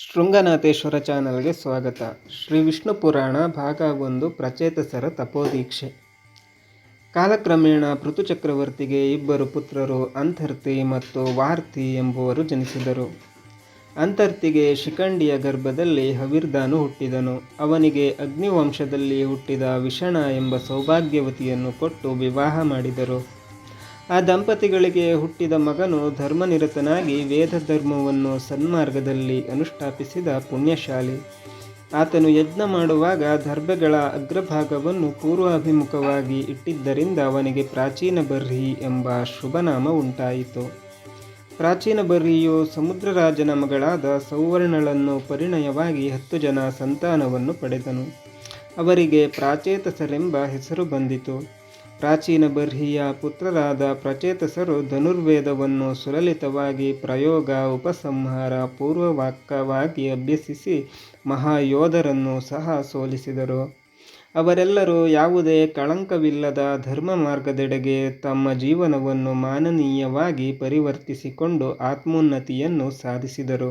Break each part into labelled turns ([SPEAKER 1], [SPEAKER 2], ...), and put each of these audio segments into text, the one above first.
[SPEAKER 1] ಶೃಂಗನಾಥೇಶ್ವರ ಚಾನಲ್ಗೆ ಸ್ವಾಗತ. ಶ್ರೀ ವಿಷ್ಣು ಪುರಾಣ, ಭಾಗ ಒಂದು, ಪ್ರಚೇತಸರ ತಪೋದೀಕ್ಷೆ. ಕಾಲಕ್ರಮೇಣ ಪೃಥು ಇಬ್ಬರು ಪುತ್ರರು, ಅಂತರ್ತಿ ಮತ್ತು ವಾರ್ತಿ ಎಂಬುವರು ಜನಿಸಿದರು. ಅಂತರ್ತಿಗೆ ಶಿಖಂಡಿಯ ಗರ್ಭದಲ್ಲಿ ಹವಿರ್ದಾನು ಹುಟ್ಟಿದನು. ಅವನಿಗೆ ಅಗ್ನಿವಂಶದಲ್ಲಿ ಹುಟ್ಟಿದ ವಿಷಣ ಎಂಬ ಸೌಭಾಗ್ಯವತಿಯನ್ನು ಕೊಟ್ಟು ವಿವಾಹ ಮಾಡಿದರು. ಆ ದಂಪತಿಗಳಿಗೆ ಹುಟ್ಟಿದ ಮಗನು ಧರ್ಮನಿರತನಾಗಿ ವೇದ ಧರ್ಮವನ್ನು ಸನ್ಮಾರ್ಗದಲ್ಲಿ ಅನುಷ್ಠಾಪಿಸಿದ ಪುಣ್ಯಶಾಲಿ. ಆತನು ಯಜ್ಞ ಮಾಡುವಾಗ ದರ್ಭೆಗಳ ಅಗ್ರಭಾಗವನ್ನು ಪೂರ್ವಾಭಿಮುಖವಾಗಿ ಇಟ್ಟಿದ್ದರಿಂದ ಅವನಿಗೆ ಪ್ರಾಚೀನ ಬರ್ಹಿ ಎಂಬ ಶುಭನಾಮ ಉಂಟಾಯಿತು. ಪ್ರಾಚೀನ ಬರ್ಹಿಯು ಸಮುದ್ರರಾಜನ ಮಗಳಾದ ಸೌವರ್ಣಳನ್ನು ಪರಿಣಯವಾಗಿ ಹತ್ತು ಜನ ಸಂತಾನವನ್ನು ಪಡೆದನು. ಅವರಿಗೆ ಪ್ರಾಚೇತಸರೆಂಬ ಹೆಸರು ಬಂದಿತು. ಪ್ರಾಚೀನ ಬರ್ಹಿಯ ಪುತ್ರರಾದ ಪ್ರಚೇತಸರು ಧನುರ್ವೇದವನ್ನು ಸುಲಲಿತವಾಗಿ ಪ್ರಯೋಗ, ಉಪಸಂಹಾರ, ಪೂರ್ವವಾಕ್ಯವಾಗಿ ಅಭ್ಯಸಿಸಿ ಮಹಾಯೋಧರನ್ನು ಸಹ ಸೋಲಿಸಿದರು. ಅವರೆಲ್ಲರೂ ಯಾವುದೇ ಕಳಂಕವಿಲ್ಲದ ಧರ್ಮ ಮಾರ್ಗದೆಡೆಗೆ ತಮ್ಮ ಜೀವನವನ್ನು ಮಾನನೀಯವಾಗಿ ಪರಿವರ್ತಿಸಿಕೊಂಡು ಆತ್ಮೋನ್ನತಿಯನ್ನು ಸಾಧಿಸಿದರು.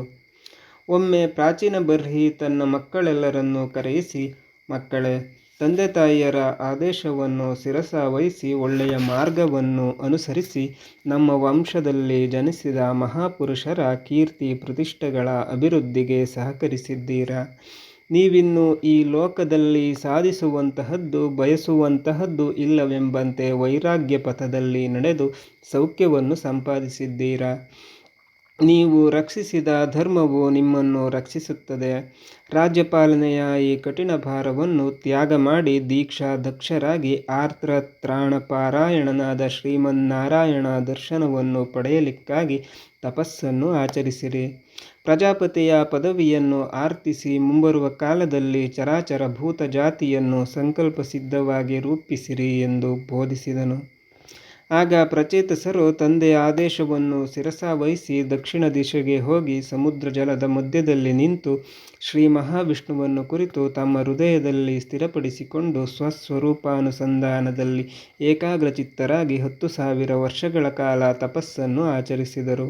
[SPEAKER 1] ಒಮ್ಮೆ ಪ್ರಾಚೀನ ಬರ್ಹಿ ತನ್ನ ಮಕ್ಕಳೆಲ್ಲರನ್ನು ಕರೆಯಿಸಿ, ಮಕ್ಕಳೇ ತಂದೆ ತಾಯಿಯರ ಆದೇಶವನ್ನು ಶಿರಸಾವಹಿಸಿ ಒಳ್ಳೆಯ ಮಾರ್ಗವನ್ನು ಅನುಸರಿಸಿ ನಮ್ಮ ವಂಶದಲ್ಲಿ ಜನಿಸಿದ ಮಹಾಪುರುಷರ ಕೀರ್ತಿ ಪ್ರತಿಷ್ಠೆಗಳ ಅಭಿವೃದ್ಧಿಗೆ ಸಹಕರಿಸಿದ್ದೀರಾ. ನೀವಿನ್ನು ಈ ಲೋಕದಲ್ಲಿ ಸಾಧಿಸುವಂತಹದ್ದು, ಬಯಸುವಂತಹದ್ದು ಇಲ್ಲವೆಂಬಂತೆ ವೈರಾಗ್ಯ ಪಥದಲ್ಲಿ ನಡೆದು ಸೌಖ್ಯವನ್ನು ಸಂಪಾದಿಸಿದ್ದೀರಾ. ನೀವು ರಕ್ಷಿಸಿದ ಧರ್ಮವು ನಿಮ್ಮನ್ನು ರಕ್ಷಿಸುತ್ತದೆ. ರಾಜ್ಯಪಾಲನೆಯ ಈ ಕಠಿಣ ಭಾರವನ್ನು ತ್ಯಾಗ ಮಾಡಿ ದೀಕ್ಷಾ ದಕ್ಷರಾಗಿ ಆರ್ತ್ರ ತ್ರಾಣಪಾರಾಯಣನಾದ ಶ್ರೀಮನ್ನಾರಾಯಣ ದರ್ಶನವನ್ನು ಪಡೆಯಲಿಕ್ಕಾಗಿ ತಪಸ್ಸನ್ನು ಆಚರಿಸಿರಿ. ಪ್ರಜಾಪತಿಯ ಪದವಿಯನ್ನು ಆರ್ತಿಸಿ ಮುಂಬರುವ ಕಾಲದಲ್ಲಿ ಚರಾಚರ ಭೂತ ಜಾತಿಯನ್ನು ಸಂಕಲ್ಪ ಸಿದ್ಧವಾಗಿ ರೂಪಿಸಿರಿ ಎಂದು ಬೋಧಿಸಿದನು. ಆಗ ಪ್ರಚೇತಸರು ತಂದೆಯ ಆದೇಶವನ್ನು ಶಿರಸಾವಹಿಸಿ ದಕ್ಷಿಣ ದಿಶೆಗೆ ಹೋಗಿ ಸಮುದ್ರ ಜಲದ ಮಧ್ಯದಲ್ಲಿ ನಿಂತು ಶ್ರೀ ಮಹಾವಿಷ್ಣುವನ್ನು ಕುರಿತು ತಮ್ಮ ಹೃದಯದಲ್ಲಿ ಸ್ಥಿರಪಡಿಸಿಕೊಂಡು ಸ್ವಸ್ವರೂಪಾನುಸಂಧಾನದಲ್ಲಿ ಏಕಾಗ್ರಚಿತ್ತರಾಗಿ ಹತ್ತು ಸಾವಿರ ವರ್ಷಗಳ ಕಾಲ ತಪಸ್ಸನ್ನು ಆಚರಿಸಿದರು.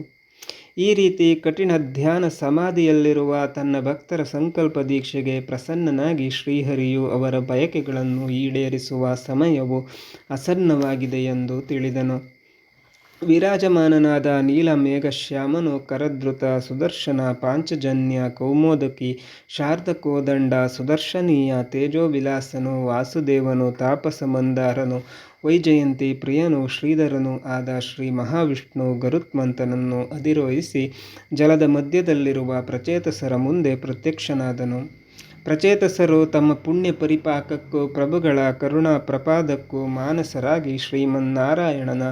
[SPEAKER 1] ಈ ರೀತಿ ಕಠಿಣ ಧ್ಯಾನ ಸಮಾಧಿಯಲ್ಲಿರುವ ತನ್ನ ಭಕ್ತರ ಸಂಕಲ್ಪ ದೀಕ್ಷೆಗೆ ಪ್ರಸನ್ನನಾಗಿ ಶ್ರೀಹರಿಯು ಅವರ ಬಯಕೆಗಳನ್ನು ಈಡೇರಿಸುವ ಸಮಯವು ಅಸನ್ನವಾಗಿದೆ ಎಂದು ತಿಳಿದನು. ವಿರಾಜಮಾನನಾದ ನೀಲ ಮೇಘಶ್ಯಾಮನು ಕರದೃತ ಸುದರ್ಶನ ಪಾಂಚಜನ್ಯ ಕೌಮೋದಕಿ ಶಾರ್ದಕೋದಂಡ ಸುದರ್ಶನೀಯ ತೇಜೋವಿಲಾಸನು ವಾಸುದೇವನು ತಾಪಸ ಮಂದಾರನು ವೈಜಯಂತಿ ಪ್ರಿಯನು ಶ್ರೀಧರನು ಆದ ಶ್ರೀ ಮಹಾವಿಷ್ಣು ಗರುತ್ಮಂತನನ್ನು ಅಧಿರೋಹಿಸಿ ಜಲದ ಮಧ್ಯದಲ್ಲಿರುವ ಪ್ರಚೇತಸರ ಮುಂದೆ ಪ್ರತ್ಯಕ್ಷನಾದನು. ಪ್ರಚೇತಸರು ತಮ್ಮ ಪುಣ್ಯ ಪರಿಪಾಕಕ್ಕೂ, ಪ್ರಭುಗಳ ಕರುಣಾ ಪ್ರಪಾದಕ್ಕೂ ಮಾನಸರಾಗಿ ಶ್ರೀಮನ್ನಾರಾಯಣನ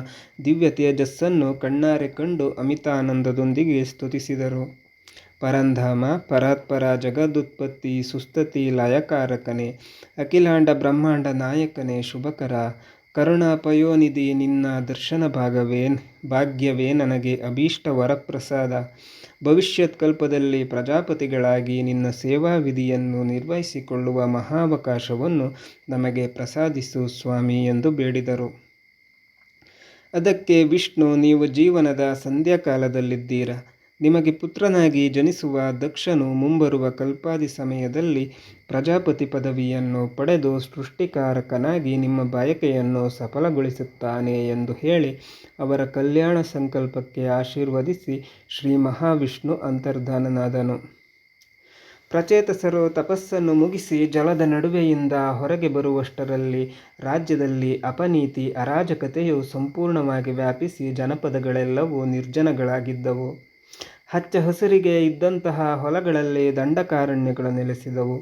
[SPEAKER 1] ದಿವ್ಯ ತೇಜಸ್ಸನ್ನು ಕಣ್ಣಾರೆ ಕಂಡು ಅಮಿತಾನಂದದೊಂದಿಗೆ ಸ್ತುತಿಸಿದರು. ಪರಂಧಾಮ, ಪರಾತ್ಪರ, ಜಗದುತ್ಪತ್ತಿ, ಸುಸ್ತತಿ, ಲಯಕಾರಕನೇ, ಅಖಿಲಾಂಡ ಬ್ರಹ್ಮಾಂಡ ನಾಯಕನೇ, ಶುಭಕರ, ಕರುಣಾಪಯೋನಿಧಿ ನಿನ್ನ ದರ್ಶನ ಭಾಗವೇನ್, ಭಾಗ್ಯವೇ ನನಗೆ ಅಭೀಷ್ಟ ವರಪ್ರಸಾದ. ಭವಿಷ್ಯತ್ ಕಲ್ಪದಲ್ಲಿ ಪ್ರಜಾಪತಿಗಳಾಗಿ ನಿನ್ನ ಸೇವಾ ವಿಧಿಯನ್ನು ನಿರ್ವಹಿಸಿಕೊಳ್ಳುವ ಮಹಾವಕಾಶವನ್ನು ನಮಗೆ ಪ್ರಸಾದಿಸು, ಸ್ವಾಮಿ ಎಂದು ಬೇಡಿದರು. ಅದಕ್ಕೆ ವಿಷ್ಣು, ನೀವು ಜೀವನದ ಸಂಧ್ಯಾಕಾಲದಲ್ಲಿದ್ದೀರಾ? ನಿಮಗೆ ಪುತ್ರನಾಗಿ ಜನಿಸುವ ದಕ್ಷನು ಮುಂಬರುವ ಕಲ್ಪಾದಿ ಸಮಯದಲ್ಲಿ ಪ್ರಜಾಪತಿ ಪದವಿಯನ್ನು ಪಡೆದು ಸೃಷ್ಟಿಕಾರಕನಾಗಿ ನಿಮ್ಮ ಬಯಕೆಯನ್ನು ಸಫಲಗೊಳಿಸುತ್ತಾನೆ ಎಂದು ಹೇಳಿ ಅವರ ಕಲ್ಯಾಣ ಸಂಕಲ್ಪಕ್ಕೆ ಆಶೀರ್ವದಿಸಿ ಶ್ರೀ ಮಹಾವಿಷ್ಣು ಅಂತರ್ಧಾನನಾದನು. ಪ್ರಚೇತಸರು ತಪಸ್ಸನ್ನು ಮುಗಿಸಿ ಜಲದ ನಡುವೆಯಿಂದ ಹೊರಗೆ ಬರುವಷ್ಟರಲ್ಲಿ ರಾಜ್ಯದಲ್ಲಿ ಅಪನೀತಿ, ಅರಾಜಕತೆಯು ಸಂಪೂರ್ಣವಾಗಿ ವ್ಯಾಪಿಸಿ ಜನಪದಗಳೆಲ್ಲವೂ ನಿರ್ಜನಗಳಾಗಿದ್ದವು. ಹಚ್ಚ ಹಸಿರಿಗೆ ಇದ್ದಂತಹ ಹೊಲಗಳಲ್ಲಿ ದಂಡಕಾರಣ್ಯಗಳು ನೆಲೆಸಿದವು.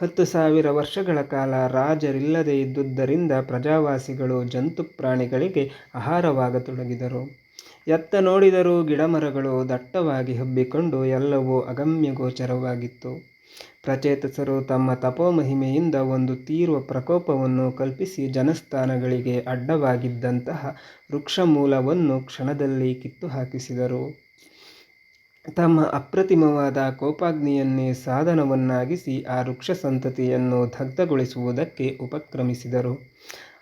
[SPEAKER 1] ಹತ್ತು ಸಾವಿರ ವರ್ಷಗಳ ಕಾಲ ರಾಜರಿಲ್ಲದೆ ಇದ್ದುದರಿಂದ ಪ್ರಜಾವಾಸಿಗಳು ಜಂತು ಪ್ರಾಣಿಗಳಿಗೆ ಆಹಾರವಾಗತೊಡಗಿದರು. ಎತ್ತ ನೋಡಿದರೂ ಗಿಡಮರಗಳು ದಟ್ಟವಾಗಿ ಹಬ್ಬಿಕೊಂಡು ಎಲ್ಲವೂ ಅಗಮ್ಯ ಗೋಚರವಾಗಿತ್ತು. ಪ್ರಚೇತಸರು ತಮ್ಮ ತಪೋಮಹಿಮೆಯಿಂದ ಒಂದು ತೀರ್ವ ಪ್ರಕೋಪವನ್ನು ಕಲ್ಪಿಸಿ ಜನಸ್ಥಾನಗಳಿಗೆ ಅಡ್ಡವಾಗಿದ್ದಂತಹ ವೃಕ್ಷ ಮೂಲವನ್ನು ಕ್ಷಣದಲ್ಲಿ ಕಿತ್ತು ಹಾಕಿಸಿದರು ತಮ್ಮ ಅಪ್ರತಿಮವಾದ ಕೋಪಾಗ್ನಿಯನ್ನೇ ಸಾಧನವನ್ನಾಗಿಸಿ ಆ ವೃಕ್ಷ ಸಂತತಿಯನ್ನು ದಗ್ಧಗೊಳಿಸುವುದಕ್ಕೆ ಉಪಕ್ರಮಿಸಿದರು.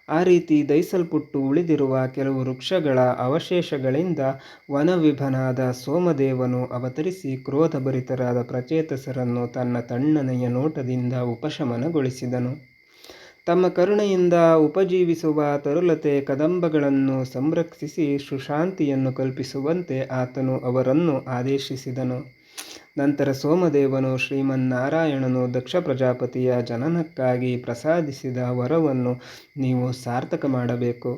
[SPEAKER 1] ಆ ರೀತಿ ದಹಿಸಲ್ಪಟ್ಟು ಉಳಿದಿರುವ ಕೆಲವು ವೃಕ್ಷಗಳ ಅವಶೇಷಗಳಿಂದ ವನವಿಭನಾದ ಸೋಮದೇವನು ಅವತರಿಸಿ ಕ್ರೋಧಭರಿತರಾದ ಪ್ರಚೇತಸರನ್ನು ತನ್ನ ತಣ್ಣನೆಯ ನೋಟದಿಂದ ಉಪಶಮನಗೊಳಿಸಿದನು. ತಮ್ಮ ಕರುಣೆಯಿಂದ ಉಪಜೀವಿಸುವ ತರುಲತೆ ಕದಂಬಗಳನ್ನು ಸಂರಕ್ಷಿಸಿ ಸುಶಾಂತಿಯನ್ನು ಕಲ್ಪಿಸುವಂತೆ ಆತನು ಅವರನ್ನು ಆದೇಶಿಸಿದನು. ನಂತರ ಸೋಮದೇವನು ಶ್ರೀಮನ್ನಾರಾಯಣನು ದಕ್ಷ ಪ್ರಜಾಪತಿಯ ಜನನಕ್ಕಾಗಿ ಪ್ರಸಾದಿಸಿದ ವರವನ್ನು ನೀವು ಸಾರ್ಥಕ ಮಾಡಬೇಕು.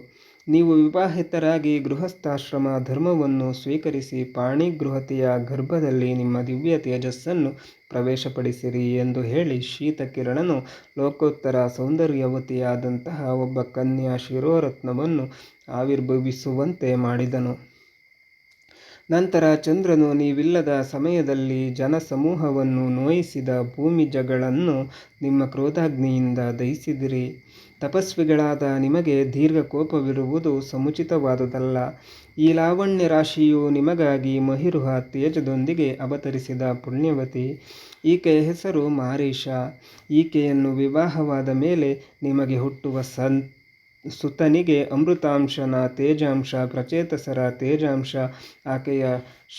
[SPEAKER 1] ನೀವು ವಿವಾಹಿತರಾಗಿ ಗೃಹಸ್ಥಾಶ್ರಮ ಧರ್ಮವನ್ನು ಸ್ವೀಕರಿಸಿ ಪಾಣಿಗೃಹತಿಯ ಗರ್ಭದಲ್ಲಿ ನಿಮ್ಮ ದಿವ್ಯ ತೇಜಸ್ಸನ್ನು ಪ್ರವೇಶಪಡಿಸಿರಿ ಎಂದು ಹೇಳಿ ಶೀತಕಿರಣನು ಲೋಕೋತ್ತರ ಸೌಂದರ್ಯವತಿಯಾದಂತಹ ಒಬ್ಬ ಕನ್ಯಾ ಶಿರೋರತ್ನವನ್ನು ಆವಿರ್ಭವಿಸುವಂತೆ ಮಾಡಿದನು. ನಂತರ ಚಂದ್ರನು, ನೀವಿಲ್ಲದ ಸಮಯದಲ್ಲಿ ಜನಸಮೂಹವನ್ನು ನೋಯಿಸಿದ ಭೂಮಿ ಜಗಳನ್ನು ನಿಮ್ಮ ಕ್ರೋಧಾಗ್ನಿಯಿಂದ ದಹಿಸಿದಿರಿ. ತಪಸ್ವಿಗಳಾದ ನಿಮಗೆ ದೀರ್ಘ ಕೋಪವಿರುವುದು ಸಮುಚಿತವಾದುದಲ್ಲ. ಈ ಲಾವಣ್ಯ ರಾಶಿಯು ನಿಮಗಾಗಿ ಮಹಿರುಹ ತೇಜದೊಂದಿಗೆ ಅವತರಿಸಿದ ಪುಣ್ಯವತಿ. ಈಕೆಯ ಹೆಸರು ಮಾರೀಷ. ಈಕೆಯನ್ನು ವಿವಾಹವಾದ ಮೇಲೆ ನಿಮಗೆ ಹುಟ್ಟುವ ಸನ್, ಸುತನಿಗೆ ಅಮೃತಾಂಶನ ತೇಜಾಂಶ, ಪ್ರಚೇತಸರ ತೇಜಾಂಶ ಆಕೆಯ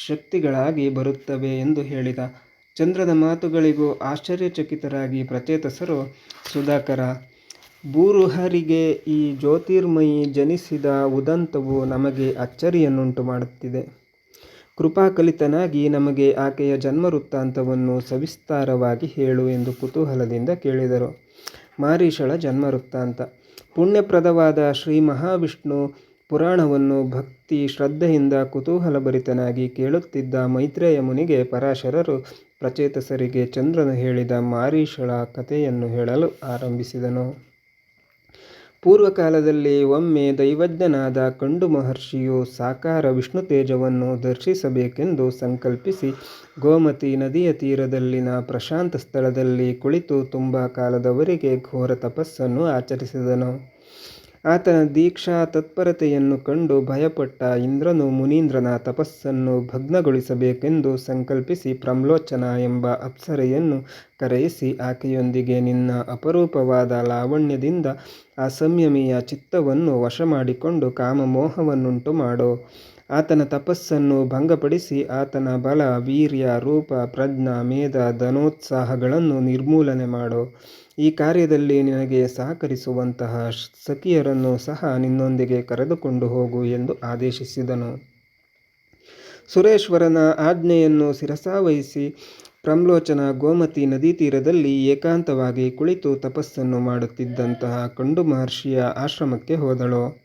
[SPEAKER 1] ಶಕ್ತಿಗಳಾಗಿ ಬರುತ್ತವೆ ಎಂದು ಹೇಳಿದ. ಚಂದ್ರದ ಮಾತುಗಳಿಗೂ ಆಶ್ಚರ್ಯಚಕಿತರಾಗಿ ಪ್ರಚೇತಸರು ಸುಧಾಕರ ಭೂರುಹರಿಗೆ ಈ ಜ್ಯೋತಿರ್ಮಯಿ ಜನಿಸಿದ ಉದಂತವು ನಮಗೆ ಅಚ್ಚರಿಯನ್ನುಂಟು ಮಾಡುತ್ತಿದೆ. ಕೃಪಾಕಲಿತನಾಗಿ ನಮಗೆ ಆಕೆಯ ಜನ್ಮ ವೃತ್ತಾಂತವನ್ನು ಸವಿಸ್ತಾರವಾಗಿ ಹೇಳು ಎಂದು ಕುತೂಹಲದಿಂದ ಕೇಳಿದರು. ಮಾರೀಷಳ ಜನ್ಮ ವೃತ್ತಾಂತ ಪುಣ್ಯಪ್ರದವಾದ ಶ್ರೀ ಮಹಾವಿಷ್ಣು ಪುರಾಣವನ್ನು ಭಕ್ತಿ ಶ್ರದ್ಧೆಯಿಂದ ಕುತೂಹಲಭರಿತನಾಗಿ ಕೇಳುತ್ತಿದ್ದ ಮೈತ್ರೇಯ ಮುನಿಗೆ ಪರಾಶರರು ಪ್ರಚೇತಸರಿಗೆ ಚಂದ್ರನು ಹೇಳಿದ ಮಾರೀಷಳ ಕಥೆಯನ್ನು ಹೇಳಲು ಆರಂಭಿಸಿದನು. ಪೂರ್ವಕಾಲದಲ್ಲಿ ಒಮ್ಮೆ ದೈವಜ್ಞನಾದ ಕಂಡು ಮಹರ್ಷಿಯು ಸಾಕಾರ ವಿಷ್ಣು ತೇಜವನ್ನು ದರ್ಶಿಸಬೇಕೆಂದು ಸಂಕಲ್ಪಿಸಿ ಗೋಮತಿ ನದಿಯ ತೀರದಲ್ಲಿನ ಪ್ರಶಾಂತ ಸ್ಥಳದಲ್ಲಿ ಕುಳಿತು ತುಂಬ ಕಾಲದವರೆಗೆ ಘೋರ ತಪಸ್ಸನ್ನು ಆಚರಿಸಿದನು. ಆತನ ದೀಕ್ಷಾ ತತ್ಪರತೆಯನ್ನು ಕಂಡು ಭಯಪಟ್ಟ ಇಂದ್ರನು ಮುನೀಂದ್ರನ ತಪಸ್ಸನ್ನು ಭಗ್ನಗೊಳಿಸಬೇಕೆಂದು ಸಂಕಲ್ಪಿಸಿ ಪ್ರಮ್ಲೋಚನ ಎಂಬ ಅಪ್ಸರೆಯನ್ನು ಕರೆಯಿಸಿ ಆಕೆಯೊಂದಿಗೆ ನಿನ್ನ ಅಪರೂಪವಾದ ಲಾವಣ್ಯದಿಂದ ಅಸಂಯಮಿಯ ಸಂಯಮಿಯ ಚಿತ್ತವನ್ನು ವಶ ಮಾಡಿಕೊಂಡು ಕಾಮಮೋಹವನ್ನುಂಟು ಮಾಡೋ. ಆತನ ತಪಸ್ಸನ್ನು ಭಂಗಪಡಿಸಿ ಆತನ ಬಲ, ವೀರ್ಯ, ರೂಪ, ಪ್ರಜ್ಞಾ, ಮೇಧ, ಧನೋತ್ಸಾಹಗಳನ್ನು ನಿರ್ಮೂಲನೆ ಮಾಡೋ. ಈ ಕಾರ್ಯದಲ್ಲಿ ನಿನಗೆ ಸಹಕರಿಸುವಂತಹ ಸಖಿಯರನ್ನು ಸಹ ನಿನ್ನೊಂದಿಗೆ ಕರೆದುಕೊಂಡು ಹೋಗು ಎಂದು ಆದೇಶಿಸಿದನು. ಸುರೇಶ್ವರನ ಆಜ್ಞೆಯನ್ನು ಶಿರಸಾವಹಿಸಿ ಪ್ರಮ್ಲೋಚನ ಗೋಮತಿ ನದಿ ತೀರದಲ್ಲಿ ಏಕಾಂತವಾಗಿ ಕುಳಿತು ತಪಸ್ಸನ್ನು ಮಾಡುತ್ತಿದ್ದಂತಹ ಕಂಡು ಮಹರ್ಷಿಯ ಆಶ್ರಮಕ್ಕೆ ಹೋದಳು.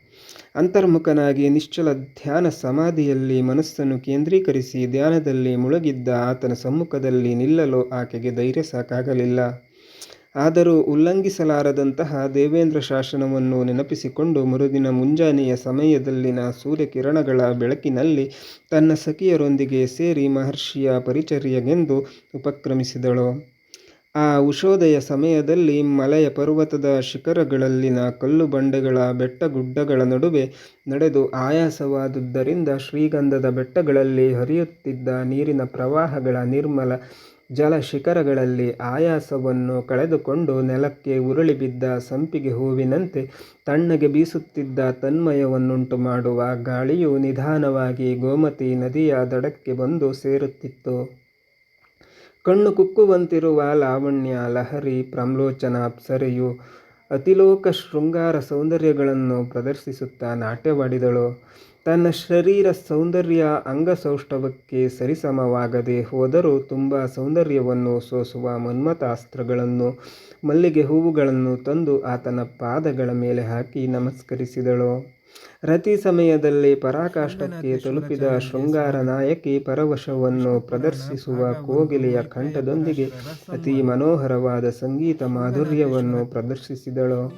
[SPEAKER 1] ಅಂತರ್ಮುಖನಾಗಿ ನಿಶ್ಚಲ ಧ್ಯಾನ ಸಮಾಧಿಯಲ್ಲಿ ಮನಸ್ಸನ್ನು ಕೇಂದ್ರೀಕರಿಸಿ ಧ್ಯಾನದಲ್ಲಿ ಮುಳುಗಿದ್ದ ಆತನ ಸಮ್ಮುಖದಲ್ಲಿ ನಿಲ್ಲಲು ಆಕೆಗೆ ಧೈರ್ಯ ಸಾಕಾಗಲಿಲ್ಲ. ಆದರೂ ಉಲ್ಲಂಘಿಸಲಾರದಂತಹ ದೇವೇಂದ್ರ ಶಾಸನವನ್ನು ನೆನಪಿಸಿಕೊಂಡು ಮರುದಿನ ಮುಂಜಾನೆಯ ಸಮಯದಲ್ಲಿನ ಸೂರ್ಯಕಿರಣಗಳ ಬೆಳಕಿನಲ್ಲಿ ತನ್ನ ಸಖಿಯರೊಂದಿಗೆ ಸೇರಿ ಮಹರ್ಷಿಯ ಪರಿಚರ್ಯಗೆಂದು ಉಪಕ್ರಮಿಸಿದಳು. ಆ ಉಷೋದಯ ಸಮಯದಲ್ಲಿ ಮಲಯ ಪರ್ವತದ ಶಿಖರಗಳಲ್ಲಿನ ಕಲ್ಲು ಬಂಡೆಗಳ ಬೆಟ್ಟಗುಡ್ಡಗಳ ನಡುವೆ ನಡೆದು ಆಯಾಸವಾದುದರಿಂದ ಶ್ರೀಗಂಧದ ಬೆಟ್ಟಗಳಲ್ಲಿ ಹರಿಯುತ್ತಿದ್ದ ನೀರಿನ ಪ್ರವಾಹಗಳ ನಿರ್ಮಲ ಜಲ ಶಿಖರಗಳಲ್ಲಿ ಆಯಾಸವನ್ನು ಕಳೆದುಕೊಂಡು ನೆಲಕ್ಕೆ ಉರುಳಿ ಬಿದ್ದ ಸಂಪಿಗೆ ಹೂವಿನಂತೆ ತಣ್ಣಗೆ ಬೀಸುತ್ತಿದ್ದ ತನ್ಮಯವನ್ನುಂಟು ಮಾಡುವ ಗಾಳಿಯು ನಿಧಾನವಾಗಿ ಗೋಮತಿ ನದಿಯ ದಡಕ್ಕೆ ಬಂದು ಸೇರುತ್ತಿತ್ತು. ಕಣ್ಣು ಕುಕ್ಕುವಂತಿರುವ ಲಾವಣ್ಯ, ಲಹರಿ, ಪ್ರಮ್ಲೋಚನ ಅಪ್ಸರೆಯು ಅತಿಲೋಕ ಶೃಂಗಾರ ಸೌಂದರ್ಯಗಳನ್ನು ಪ್ರದರ್ಶಿಸುತ್ತಾ ನಾಟ್ಯವಾಡಿದಳು ತನ್ನ ಶರೀರ ಸೌಂದರ್ಯ ಅಂಗಸೌಷ್ಠವಕ್ಕೆ ಸರಿಸಮವಾಗದೆ ಹೋದರೂ ತುಂಬ ಸೌಂದರ್ಯವನ್ನು ಸೋಸುವ ಮನ್ಮಥಾಸ್ತ್ರಗಳನ್ನು, ಮಲ್ಲಿಗೆ ಹೂವುಗಳನ್ನು ತಂದು ಆತನ ಪಾದಗಳ ಮೇಲೆ ಹಾಕಿ ನಮಸ್ಕರಿಸಿದಳು. ರತಿ ಸಮಯದಲ್ಲಿ ಪರಾಕಾಷ್ಠಕ್ಕೆ ತಲುಪಿದ ಶೃಂಗಾರ ನಾಯಕಿ ಪರವಶವನ್ನು ಪ್ರದರ್ಶಿಸುವ ಕೋಗಿಲೆಯ ಕಂಠದೊಂದಿಗೆ ಅತಿ ಮನೋಹರವಾದ ಸಂಗೀತ ಮಾಧುರ್ಯವನ್ನು ಪ್ರದರ್ಶಿಸಿದಳು.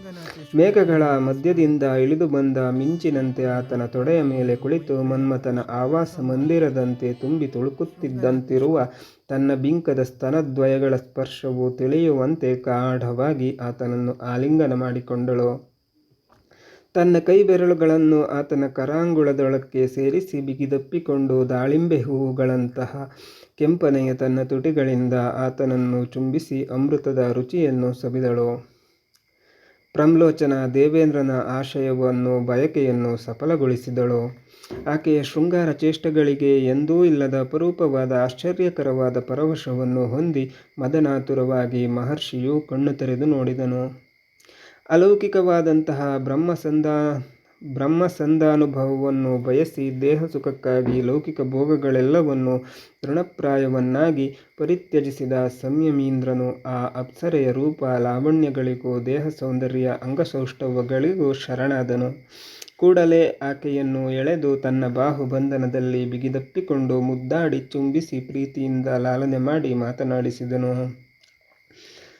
[SPEAKER 1] ಮೇಘಗಳ ಮಧ್ಯದಿಂದ ಇಳಿದು ಬಂದ ಮಿಂಚಿನಂತೆ ಆತನ ತೊಡೆಯ ಮೇಲೆ ಕುಳಿತು ಮನ್ಮಥನ ಆವಾಸ ಮಂದಿರದಂತೆ ತುಂಬಿ ತುಳುಕುತ್ತಿದ್ದಂತಿರುವ ತನ್ನ ಬಿಂಕದ ಸ್ತನದ್ವಯಗಳ ಸ್ಪರ್ಶವು ತಿಳಿಯುವಂತೆ ಕಾಢವಾಗಿ ಆತನನ್ನು ಆಲಿಂಗನ ಮಾಡಿಕೊಂಡಳು. ತನ್ನ ಕೈ ಬೆರಳುಗಳನ್ನು ಆತನ ಕರಾಂಗುಳದೊಳಕ್ಕೆ ಸೇರಿಸಿ ಬಿಗಿದಪ್ಪಿಕೊಂಡು ದಾಳಿಂಬೆ ಹೂವುಗಳಂತಹ ಕೆಂಪನೆಯ ತನ್ನ ತುಟಿಗಳಿಂದ ಆತನನ್ನು ಚುಂಬಿಸಿ ಅಮೃತದ ರುಚಿಯನ್ನು ಸವಿದಳು. ಪ್ರಮ್ಲೋಚನ ದೇವೇಂದ್ರನ ಆಶಯವನ್ನು, ಬಯಕೆಯನ್ನು ಸಫಲಗೊಳಿಸಿದಳು. ಆಕೆಯ ಶೃಂಗಾರ ಚೇಷ್ಟಗಳಿಗೆ ಎಂದೂ ಇಲ್ಲದ ಅಪರೂಪವಾದ ಆಶ್ಚರ್ಯಕರವಾದ ಪರವಶವನ್ನು ಹೊಂದಿ ಮದನಾತುರವಾಗಿ ಮಹರ್ಷಿಯು ಕಣ್ಣು ತೆರೆದು ನೋಡಿದನು. ಅಲೌಕಿಕವಾದಂತಹ ಬ್ರಹ್ಮಸಂದ, ಬ್ರಹ್ಮಸಂದಾನುಭವವನ್ನು ಬಯಸಿ ದೇಹ ಸುಖಕ್ಕಾಗಿ ಲೌಕಿಕ ಭೋಗಗಳೆಲ್ಲವನ್ನು ತೃಣಪ್ರಾಯವನ್ನಾಗಿ ಪರಿತ್ಯಜಿಸಿದ ಸಂಯಮೀಂದ್ರನು ಆ ಅಪ್ಸರೆಯ ರೂಪ ಲಾವಣ್ಯಗಳಿಗೂ ದೇಹ ಸೌಂದರ್ಯ ಅಂಗಸೌಷ್ಠವಗಳಿಗೂ ಶರಣಾದನು. ಕೂಡಲೇ ಆಕೆಯನ್ನು ಎಳೆದು ತನ್ನ ಬಾಹುಬಂಧನದಲ್ಲಿ ಬಿಗಿದಪ್ಪಿಕೊಂಡು ಮುದ್ದಾಡಿ ಚುಂಬಿಸಿ ಪ್ರೀತಿಯಿಂದ ಲಾಲನೆ ಮಾಡಿ ಮಾತನಾಡಿಸಿದನು.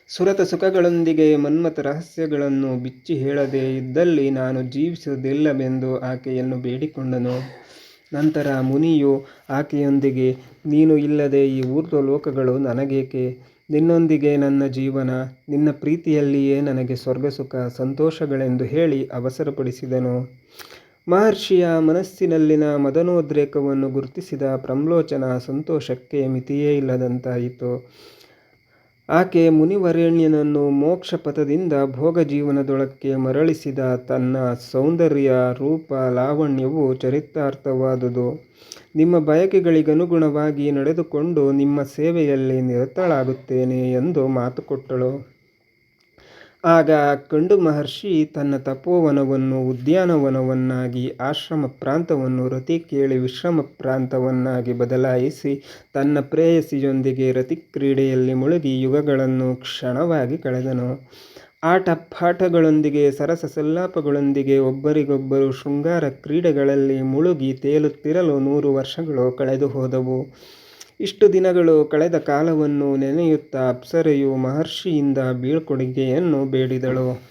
[SPEAKER 1] ಸುರತ ಸುಖಗಳೊಂದಿಗೆ ಮನ್ಮಥ ರಹಸ್ಯಗಳನ್ನು ಬಿಚ್ಚಿ ಹೇಳದೆ ಇದ್ದಲ್ಲಿ ನಾನು ಜೀವಿಸುವುದಿಲ್ಲವೆಂದು ಆಕೆಯನ್ನು ಬೇಡಿಕೊಂಡನು. ನಂತರ ಮುನಿಯು ಆಕೆಯೊಂದಿಗೆ, ನೀನು ಇಲ್ಲದೆ ಈ ಊರ್ಧ್ವ ಲೋಕಗಳು ನನಗೇಕೆ? ನಿನ್ನೊಂದಿಗೆ ನನ್ನ ಜೀವನ, ನಿನ್ನ ಪ್ರೀತಿಯಲ್ಲಿಯೇ ನನಗೆ ಸ್ವರ್ಗ ಸುಖ ಸಂತೋಷಗಳೆಂದು ಹೇಳಿ ಅವಸರಪಡಿಸಿದನು. ಮಹರ್ಷಿಯ ಮನಸ್ಸಿನಲ್ಲಿನ ಮದನೋದ್ರೇಕವನ್ನು ಗುರುತಿಸಿದ ಪ್ರಮ್ಲೋಚನ ಸಂತೋಷಕ್ಕೆ ಮಿತಿಯೇ ಇಲ್ಲದಂತಾಯಿತು. ಆಕೆ ಮುನಿವರೇಣ್ಯನನ್ನು ಮೋಕ್ಷ ಪಥದಿಂದ ಭೋಗ ಜೀವನದೊಳಕ್ಕೆ ಮರಳಿಸಿದ ತನ್ನ ಸೌಂದರ್ಯ ರೂಪ ಲಾವಣ್ಯವು ಚರಿತಾರ್ಥವಾದುದು ನಿಮ್ಮ ಬಯಕೆಗಳಿಗನುಗುಣವಾಗಿ ನಡೆದುಕೊಂಡು ನಿಮ್ಮ ಸೇವೆಯಲ್ಲಿ ನಿರತಳಾಗುತ್ತೇನೆ ಎಂದು ಮಾತು ಕೊಟ್ಟಳು ಆಗ ಕಂಡು ಮಹರ್ಷಿ ತನ್ನ ತಪೋವನವನ್ನು, ಉದ್ಯಾನವನವನ್ನಾಗಿ ಆಶ್ರಮ ಪ್ರಾಂತವನ್ನು ರತಿ ಕೇಳಿ ವಿಶ್ರಮ ಪ್ರಾಂತವನ್ನಾಗಿ ಬದಲಾಯಿಸಿ, ತನ್ನ ಪ್ರೇಯಸಿಯೊಂದಿಗೆ ರತಿ ಕ್ರೀಡೆಯಲ್ಲಿ ಮುಳುಗಿ ಯುಗಗಳನ್ನು ಕ್ಷಣವಾಗಿ ಕಳೆದನು. ಆಟ ಪಾಠಗಳೊಂದಿಗೆ ಸರಸ ಸಲ್ಲಾಪಗಳೊಂದಿಗೆ ಒಬ್ಬರಿಗೊಬ್ಬರು ಶೃಂಗಾರ ಕ್ರೀಡೆಗಳಲ್ಲಿ ಮುಳುಗಿ ತೇಲುತ್ತಿರಲು ನೂರು ವರ್ಷಗಳು ಕಳೆದು ಹೋದವು ಇಷ್ಟು ದಿನಗಳು ಕಳೆದ ಕಾಲವನ್ನು ನೆನೆಯುತ್ತಾ ಅಪ್ಸರೆಯು ಮಹರ್ಷಿಯಿಂದ ಬೀಳ್ಕೊಡುಗೆಯನ್ನು ಬೇಡಿದಳು.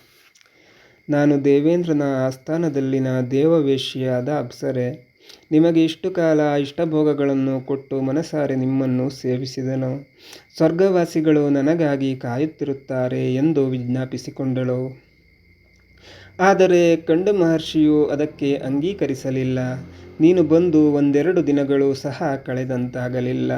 [SPEAKER 1] ನಾನು ದೇವೇಂದ್ರನ ಆಸ್ಥಾನದಲ್ಲಿನ ದೇವವೇಶಿಯಾದ ಅಪ್ಸರೆ, ನಿಮಗೆ ಇಷ್ಟು ಕಾಲ ಇಷ್ಟಭೋಗಗಳನ್ನು ಕೊಟ್ಟು ಮನಸಾರೆ ನಿಮ್ಮನ್ನು ಸೇವಿಸಿದನು. ಸ್ವರ್ಗವಾಸಿಗಳು ನನಗಾಗಿ ಕಾಯುತ್ತಿರುತ್ತಾರೆ ಎಂದು ವಿಜ್ಞಾಪಿಸಿಕೊಂಡಳು. ಆದರೆ ಕಂಡ ಮಹರ್ಷಿಯು ಅದಕ್ಕೆ ಅಂಗೀಕರಿಸಲಿಲ್ಲ. ನೀನು ಬಂದು ಒಂದೆರಡು ದಿನಗಳು ಸಹ ಕಳೆದಂತಾಗಲಿಲ್ಲ.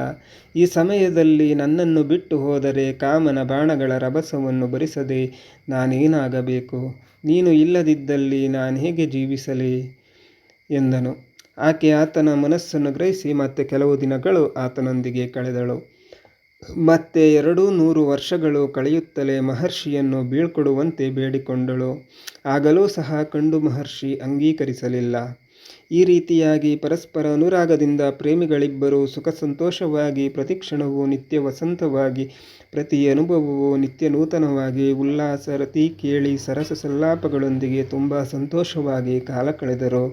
[SPEAKER 1] ಈ ಸಮಯದಲ್ಲಿ ನನ್ನನ್ನು ಬಿಟ್ಟು ಹೋದರೆ ಕಾಮನ ಬಾಣಗಳ ರಭಸವನ್ನು ಭರಿಸದೆ ನಾನೇನಾಗಬೇಕು? ನೀನು ಇಲ್ಲದಿದ್ದಲ್ಲಿ ನಾನು ಹೇಗೆ ಜೀವಿಸಲಿ? ಎಂದನು. ಆಕೆ ಆತನ ಮನಸ್ಸನ್ನು ಗ್ರಹಿಸಿ ಮತ್ತೆ ಕೆಲವು ದಿನಗಳು ಆತನೊಂದಿಗೆ ಕಳೆದಳು. ಮತ್ತೆ ಎರಡೂ ನೂರು ವರ್ಷಗಳು ಕಳೆಯುತ್ತಲೇ ಮಹರ್ಷಿಯನ್ನು ಬೀಳ್ಕೊಡುವಂತೆ ಬೇಡಿಕೊಂಡಳು. ಆಗಲೂ ಸಹ ಕಂಡು ಮಹರ್ಷಿ ಅಂಗೀಕರಿಸಲಿಲ್ಲ. ಈ ರೀತಿಯಾಗಿ ಪರಸ್ಪರ ಅನುರಾಗದಿಂದ ಪ್ರೇಮಿಗಳಿಬ್ಬರು ಸುಖ ಸಂತೋಷವಾಗಿ, ಪ್ರತಿಕ್ಷಣವೂ ನಿತ್ಯ ವಸಂತವಾಗಿ, ಪ್ರತಿ ಅನುಭವವು ನಿತ್ಯ ನೂತನವಾಗಿ, ಉಲ್ಲಾಸ, ರತಿ ಕೇಳಿ, ಸರಸ ಸಲ್ಲಾಪಗಳೊಂದಿಗೆ ತುಂಬ ಸಂತೋಷವಾಗಿ ಕಾಲ ಕಳೆದರು.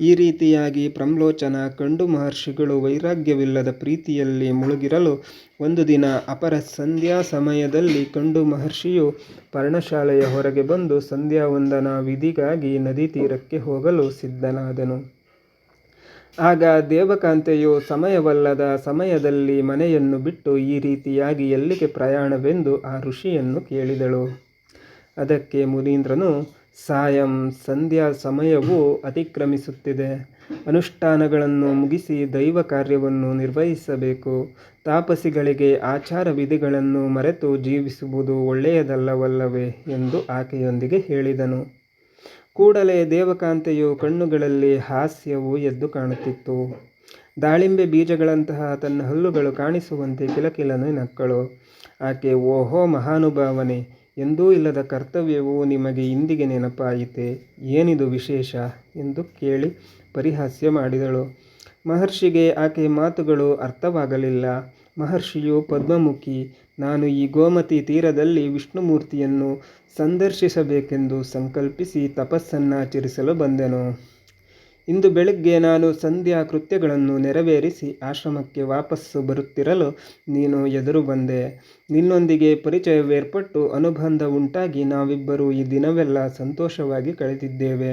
[SPEAKER 1] ಈ ರೀತಿಯಾಗಿ ಪ್ರಮ್ಲೋಚನ ಕಂಡು ಮಹರ್ಷಿಗಳು ವೈರಾಗ್ಯವಿಲ್ಲದ ಪ್ರೀತಿಯಲ್ಲಿ ಮುಳುಗಿರಲು ಒಂದು ದಿನ ಅಪರ ಸಂಧ್ಯಾ ಸಮಯದಲ್ಲಿ ಕಂಡು ಮಹರ್ಷಿಯು ಪರ್ಣಶಾಲೆಯ ಹೊರಗೆ ಬಂದು ಸಂಧ್ಯಾ ವಂದನಾ ವಿಧಿಗಾಗಿ ನದಿ ತೀರಕ್ಕೆ ಹೋಗಲು ಸಿದ್ಧನಾದನು. ಆಗ ದೇವಕಾಂತೆಯು ಸಮಯವಲ್ಲದ ಸಮಯದಲ್ಲಿ ಮನೆಯನ್ನು ಬಿಟ್ಟು ಈ ರೀತಿಯಾಗಿ ಎಲ್ಲಿಗೆ ಪ್ರಯಾಣವೆಂದು ಆ ಋಷಿಯನ್ನು ಕೇಳಿದಳು. ಅದಕ್ಕೆ ಮುನೀಂದ್ರನು ಸಾಯಂ ಸಂಧ್ಯಾ ಸಮಯವು ಅತಿಕ್ರಮಿಸುತ್ತಿದೆ. ಅನುಷ್ಠಾನಗಳನ್ನು ಮುಗಿಸಿ ದೈವ ಕಾರ್ಯವನ್ನು ನಿರ್ವಹಿಸಬೇಕು. ತಾಪಸಿಗಳಿಗೆ ಆಚಾರ ವಿಧಿಗಳನ್ನು ಮರೆತು ಜೀವಿಸುವುದು ಒಳ್ಳೆಯದಲ್ಲವಲ್ಲವೇ ಎಂದು ಆಕೆಯೊಂದಿಗೆ ಹೇಳಿದನು. ಕೂಡಲೇ ದೇವಕಾಂತೆಯು ಕಣ್ಣುಗಳಲ್ಲಿ ಹಾಸ್ಯವು ಎದ್ದು ಕಾಣುತ್ತಿತ್ತು. ದಾಳಿಂಬೆ ಬೀಜಗಳಂತಹ ತನ್ನ ಹಲ್ಲುಗಳು ಕಾಣಿಸುವಂತೆ ಕಿಲಕಿಲನೆ ನಕ್ಕಳು. ಆಕೆ ಓಹೋ ಮಹಾನುಭಾವನೆ ಎಂದೂ ಇಲ್ಲದ ಕರ್ತವ್ಯವು ನಿಮಗೆ ಇಂದಿಗೆ ನೆನಪಾಯಿತೆ? ಏನಿದು ವಿಶೇಷ? ಎಂದು ಕೇಳಿ ಪರಿಹಾಸ್ಯ ಮಾಡಿದಳು. ಮಹರ್ಷಿಗೆ ಆಕೆ ಮಾತುಗಳು ಅರ್ಥವಾಗಲಿಲ್ಲ. ಮಹರ್ಷಿಯು ಪದ್ಮಮುಖಿ, ನಾನು ಈ ಗೋಮತಿ ತೀರದಲ್ಲಿ ವಿಷ್ಣುಮೂರ್ತಿಯನ್ನು ಸಂದರ್ಶಿಸಬೇಕೆಂದು ಸಂಕಲ್ಪಿಸಿ ತಪಸ್ಸನ್ನಾಚರಿಸಲು ಬಂದೆನು. ಇಂದು ಬೆಳಗ್ಗೆ ನಾನು ಸಂಧ್ಯಾ ಕೃತ್ಯಗಳನ್ನು ನೆರವೇರಿಸಿ ಆಶ್ರಮಕ್ಕೆ ವಾಪಸ್ಸು ಬರುತ್ತಿರಲು ನೀನು ಎದುರು ಬಂದೆ. ನಿನ್ನೊಂದಿಗೆ ಪರಿಚಯವೇರ್ಪಟ್ಟು ಅನುಬಂಧ ಉಂಟಾಗಿ ನಾವಿಬ್ಬರು ಈ ದಿನವೆಲ್ಲ ಸಂತೋಷವಾಗಿ ಕಳೆದಿದ್ದೇವೆ.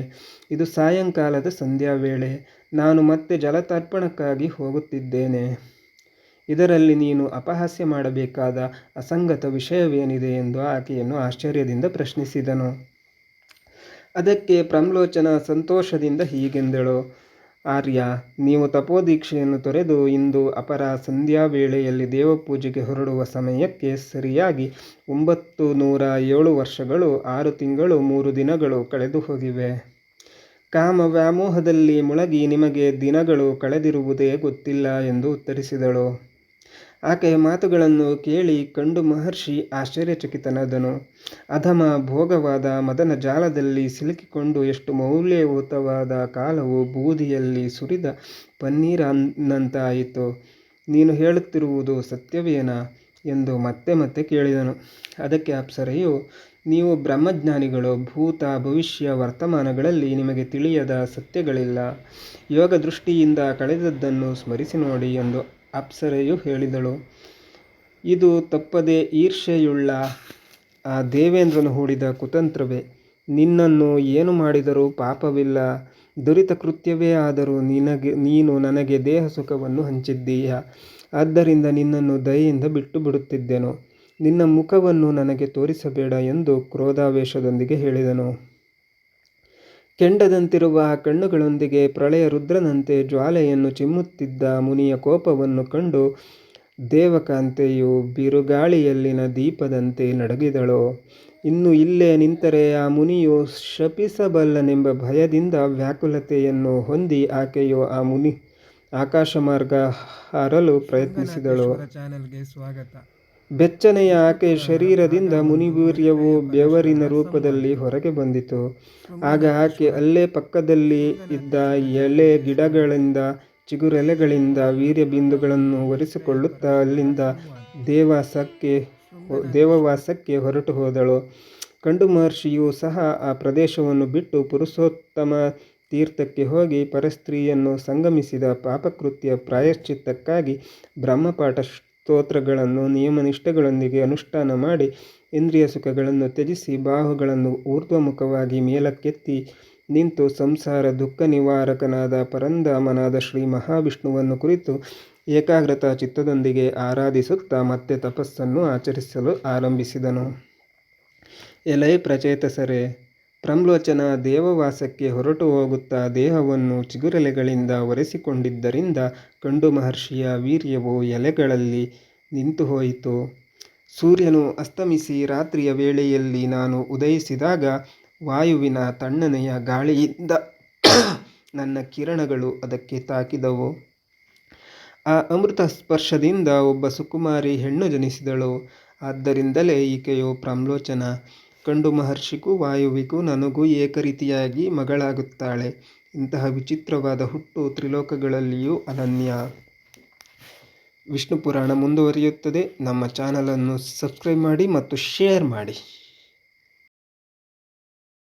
[SPEAKER 1] ಇದು ಸಾಯಂಕಾಲದ ಸಂಧ್ಯಾ ವೇಳೆ. ನಾನು ಮತ್ತೆ ಜಲತರ್ಪಣಕ್ಕಾಗಿ ಹೋಗುತ್ತಿದ್ದೇನೆ. ಇದರಲ್ಲಿ ನೀನು ಅಪಹಾಸ್ಯ ಮಾಡಬೇಕಾದ ಅಸಂಗತ ವಿಷಯವೇನಿದೆ ಎಂದು ಆಕೆಯನ್ನು ಆಶ್ಚರ್ಯದಿಂದ ಪ್ರಶ್ನಿಸಿದನು. ಅದಕ್ಕೆ ಪ್ರಮ್ಲೋಚನ ಸಂತೋಷದಿಂದ ಹೀಗೆಂದಳು, ಆರ್ಯ, ನೀವು ತಪೋದೀಕ್ಷೆಯನ್ನು ತೊರೆದು ಇಂದು ಅಪರ ಸಂಧ್ಯಾ ವೇಳೆಯಲ್ಲಿ ದೇವಪೂಜೆಗೆ ಹೊರಡುವ ಸಮಯಕ್ಕೆ ಸರಿಯಾಗಿ ಒಂಬತ್ತು ನೂರ ಏಳು ವರ್ಷಗಳು, ಆರು ತಿಂಗಳು, ಮೂರು ದಿನಗಳು ಕಳೆದು ಹೋಗಿವೆ. ಕಾಮ ವ್ಯಾಮೋಹದಲ್ಲಿ ಮುಳಗಿ ನಿಮಗೆ ದಿನಗಳು ಕಳೆದಿರುವುದೇ ಗೊತ್ತಿಲ್ಲ ಎಂದು ಉತ್ತರಿಸಿದಳು. ಆಕೆಯ ಮಾತುಗಳನ್ನು ಕೇಳಿ ಕಂಡು ಮಹರ್ಷಿ ಆಶ್ಚರ್ಯಚಕಿತನಾದನು. ಅಧಮ ಭೋಗವಾದ ಮದನ ಜಾಲದಲ್ಲಿ ಸಿಲುಕಿಕೊಂಡು ಎಷ್ಟು ಮೌಲ್ಯಯುತವಾದ ಕಾಲವು ಬೂದಿಯಲ್ಲಿ ಸುರಿದ ಪನ್ನೀರನ್ನಂತಾಯಿತು ನೀನು ಹೇಳುತ್ತಿರುವುದು ಸತ್ಯವೇನ ಎಂದು ಮತ್ತೆ ಮತ್ತೆ ಕೇಳಿದನು. ಅದಕ್ಕೆ ಅಪ್ಸರೆಯು, ನೀವು ಬ್ರಹ್ಮಜ್ಞಾನಿಗಳು, ಭೂತ, ಭವಿಷ್ಯ, ವರ್ತಮಾನಗಳಲ್ಲಿ ನಿಮಗೆ ತಿಳಿಯದ ಸತ್ಯಗಳಿಲ್ಲ. ಯೋಗ ದೃಷ್ಟಿಯಿಂದ ಕಳೆದದ್ದನ್ನು ಸ್ಮರಿಸಿ ನೋಡಿ ಎಂದು ಅಪ್ಸರೆಯು ಹೇಳಿದಳು, ಇದು ತಪ್ಪದೆ ಈರ್ಷೆಯುಳ್ಳ ಆ ದೇವೇಂದ್ರನು ಹೂಡಿದ ಕುತಂತ್ರವೇ. ನಿನ್ನನ್ನು ಏನು ಮಾಡಿದರೂ ಪಾಪವಿಲ್ಲ. ದುರಿತ ಕೃತ್ಯವೇ ಆದರೂ ನಿನಗೆ, ನೀನು ನನಗೆ ದೇಹ ಸುಖವನ್ನು ಹಂಚಿದ್ದೀಯ. ಆದ್ದರಿಂದ ನಿನ್ನನ್ನು ದಯೆಯಿಂದ ಬಿಟ್ಟು ಬಿಡುತ್ತಿದ್ದೆನು ನಿನ್ನ ಮುಖವನ್ನು ನನಗೆ ತೋರಿಸಬೇಡ ಎಂದು ಕ್ರೋಧಾವೇಶದೊಂದಿಗೆ ಹೇಳಿದನು. ಕೆಂಡದಂತಿರುವ ಕಣ್ಣುಗಳೊಂದಿಗೆ ಪ್ರಳಯ ರುದ್ರನಂತೆ ಜ್ವಾಲೆಯನ್ನು ಚಿಮ್ಮುತ್ತಿದ್ದ ಮುನಿಯ ಕೋಪವನ್ನು ಕಂಡು ದೇವಕಾಂತೆಯು ಬಿರುಗಾಳಿಯಲ್ಲಿನ ದೀಪದಂತೆ ನಡಗಿದಳು. ಇನ್ನು ಇಲ್ಲೇ ನಿಂತರೆ ಆ ಮುನಿಯು ಶಪಿಸಬಲ್ಲನೆಂಬ ಭಯದಿಂದ ವ್ಯಾಕುಲತೆಯನ್ನು ಹೊಂದಿ ಆಕೆಯು ಆ ಮುನಿ ಆಕಾಶ ಮಾರ್ಗ ಹಾರಲು ಪ್ರಯತ್ನಿಸಿದಳು.
[SPEAKER 2] ಚಾನೆಲ್ಗೆ ಸ್ವಾಗತ.
[SPEAKER 1] ಬೆಚ್ಚನೆಯ ಆಕೆಯ ಶರೀರದಿಂದ ಮುನಿವೀರ್ಯವು ಬೆವರಿನ ರೂಪದಲ್ಲಿ ಹೊರಗೆ ಬಂದಿತು. ಆಗ ಆಕೆ ಅಲ್ಲೇ ಪಕ್ಕದಲ್ಲಿ ಇದ್ದ ಎಲೆ ಗಿಡಗಳಿಂದ, ಚಿಗುರೆಲೆಗಳಿಂದ ವೀರ್ಯ ಬಿಂದುಗಳನ್ನು ಒರೆಸಿಕೊಳ್ಳುತ್ತಾ ಅಲ್ಲಿಂದ ದೇವಾಸಕ್ಕೆ ದೇವವಾಸಕ್ಕೆ ಹೊರಟು ಹೋದಳು. ಕಂಡು ಮಹರ್ಷಿಯು ಸಹ ಆ ಪ್ರದೇಶವನ್ನು ಬಿಟ್ಟು ಪುರುಷೋತ್ತಮ ತೀರ್ಥಕ್ಕೆ ಹೋಗಿ ಪರಸ್ತ್ರೀಯನ್ನು ಸಂಗಮಿಸಿದ ಪಾಪಕೃತ್ಯ ಪ್ರಾಯಶ್ಚಿತ್ತಕ್ಕಾಗಿ ಬ್ರಹ್ಮಪಾಠ ಸ್ತೋತ್ರಗಳನ್ನು, ನಿಯಮನಿಷ್ಠೆಗಳೊಂದಿಗೆ ಅನುಷ್ಠಾನ ಮಾಡಿ ಇಂದ್ರಿಯ ಸುಖಗಳನ್ನು ತ್ಯಜಿಸಿ, ಬಾಹುಗಳನ್ನು ಊರ್ಧ್ವಮುಖವಾಗಿ ಮೇಲಕ್ಕೆತ್ತಿ ನಿಂತು ಸಂಸಾರ ದುಃಖ ನಿವಾರಕನಾದ ಪರಂಧಾಮನಾದ ಶ್ರೀ ಮಹಾವಿಷ್ಣುವನ್ನು ಕುರಿತು ಏಕಾಗ್ರತಾ ಚಿತ್ತದೊಂದಿಗೆ ಆರಾಧಿಸುತ್ತಾ ಮತ್ತೆ ತಪಸ್ಸನ್ನು ಆಚರಿಸಲು ಆರಂಭಿಸಿದನು. ಎಲೈ ಪ್ರಚೇತಸರೆ ಪ್ರಮ್ಲೋಚನ ದೇವವಾಸಕ್ಕೆ ಹೊರಟು ಹೋಗುತ್ತಾ ದೇಹವನ್ನು ಚಿಗುರೆಲೆಗಳಿಂದ ಒರೆಸಿಕೊಂಡಿದ್ದರಿಂದ ಕಂಡು ಮಹರ್ಷಿಯ ವೀರ್ಯವು ಎಲೆಗಳಲ್ಲಿ ನಿಂತು ಹೋಯಿತು. ಸೂರ್ಯನು ಅಸ್ತಮಿಸಿ ರಾತ್ರಿಯ ವೇಳೆಯಲ್ಲಿ ನಾನು ಉದಯಿಸಿದಾಗ ವಾಯುವಿನ ತಣ್ಣನೆಯ ಗಾಳಿಯಿಂದ ನನ್ನ ಕಿರಣಗಳು ಅದಕ್ಕೆ ತಾಕಿದವು. ಆ ಅಮೃತ ಸ್ಪರ್ಶದಿಂದ ಒಬ್ಬ ಸುಕುಮಾರಿ ಹೆಣ್ಣು ಜನಿಸಿದಳು. ಆದ್ದರಿಂದಲೇ ಈಕೆಯು ಪ್ರಾಮ್ಲೋಚನ ಕಂಡು ಮಹರ್ಷಿಗೂ ವಾಯುವಿಗೂ ನನಗೂ ಏಕರೀತಿಯಾಗಿ ಮಗಳಾಗುತ್ತಾಳೆ. ಇಂತಹ ವಿಚಿತ್ರವಾದ ಹುಟ್ಟು ತ್ರಿಲೋಕಗಳಲ್ಲಿಯೂ ಅನನ್ಯ. ವಿಷ್ಣು ಪುರಾಣ ಮುಂದುವರಿಯುತ್ತದೆ. ನಮ್ಮ ಚಾನಲನ್ನು ಸಬ್ಸ್ಕ್ರೈಬ್ ಮಾಡಿ ಮತ್ತು ಶೇರ್ ಮಾಡಿ.